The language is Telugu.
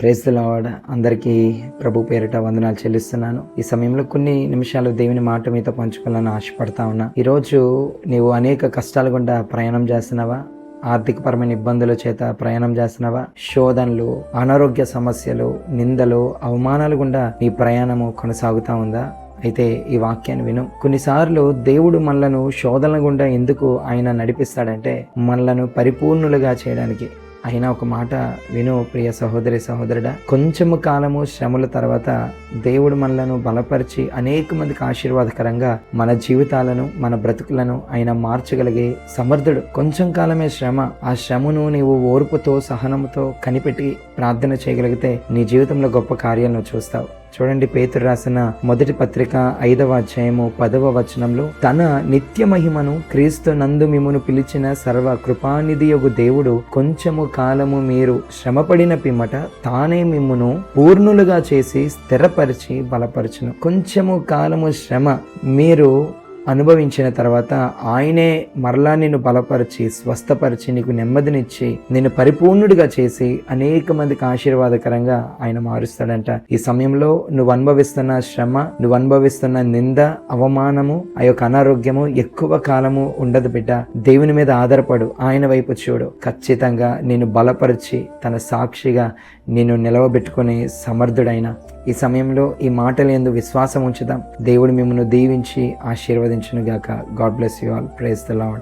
Praise lord. అందరికీ ప్రభు పేరిట వందనాలు చెల్లిస్తున్నాను. ఈ సమయంలో కొన్ని నిమిషాలు దేవుని మాట మీతో పంచుకోవాలని ఆశపడతా ఉన్నా. ఈరోజు నీవు అనేక కష్టాల గుండా ప్రయాణం చేస్తున్నావా? ఆర్థికపరమైన ఇబ్బందుల చేత ప్రయాణం చేస్తున్నావా? శోధనలు అనారోగ్య సమస్యలు నిందలు అవమానాలు గుండా నీ ప్రయాణము కొనసాగుతా ఉందా? అయితే ఈ వాక్యాన్ని విను. కొన్నిసార్లు దేవుడు మనలను శోధనల గుండా ఎందుకు ఆయన నడిపిస్తాడంటే మనలను పరిపూర్ణులుగా చేయడానికి. అయినా ఒక మాట విను ప్రియ సహోదరి సహోదరుడా. కొంచెము కాలము శ్రమల తర్వాత దేవుడు మనలను బలపరిచి అనేక మందికి ఆశీర్వాదకరంగా మన జీవితాలను మన బ్రతుకులను ఆయన మార్చగలిగే సమర్థుడు. కొంచెం కాలమే శ్రమ. ఆ శ్రమను నీవు ఓర్పుతో సహనముతో కనిపెట్టి ప్రార్థన చేయగలిగితే నీ జీవితంలో గొప్ప కార్యాలను చూస్తావు. చూడండి పేతురు రాసిన మొదటి పత్రిక ఐదవ అధ్యాయము పదవ వచనంలో తన నిత్య మహిమను క్రీస్తు నందు మిమ్మును పిలిచిన సర్వ కృపానిధి యొక్క దేవుడు కొంచెము కాలము మీరు శ్రమపడిన పిమ్మట తానే మిమ్మును పూర్ణులుగా చేసి స్థిరపరిచి బలపరచును. కొంచెము కాలము శ్రమ మీరు అనుభవించిన తర్వాత ఆయనే మరలా నిన్ను బలపరిచి స్వస్థపరిచి నీకు నెమ్మదినిచ్చి నిన్ను పరిపూర్ణుడిగా చేసి అనేక మందికి ఆశీర్వాదకరంగా ఆయన మారుస్తాడంట. ఈ సమయంలో నువ్వు అనుభవిస్తున్న శ్రమ నువ్వు అనుభవిస్తున్న నింద అవమానము ఆ యొక్క అనారోగ్యము ఎక్కువ కాలము ఉండదు బిడ్డ. దేవుని మీద ఆధారపడు ఆయన వైపు చూడు. ఖచ్చితంగా నేను బలపరిచి తన సాక్షిగా నేను నిలవబెట్టుకునే సమర్థుడైన ఈ సమయంలో ఈ మాటలు ఎందు విశ్వాసం ఉంచుదాం. దేవుడు మిమ్మల్ని దీవించి ఆశీర్వదించునుగాక. God bless you all praise the Lord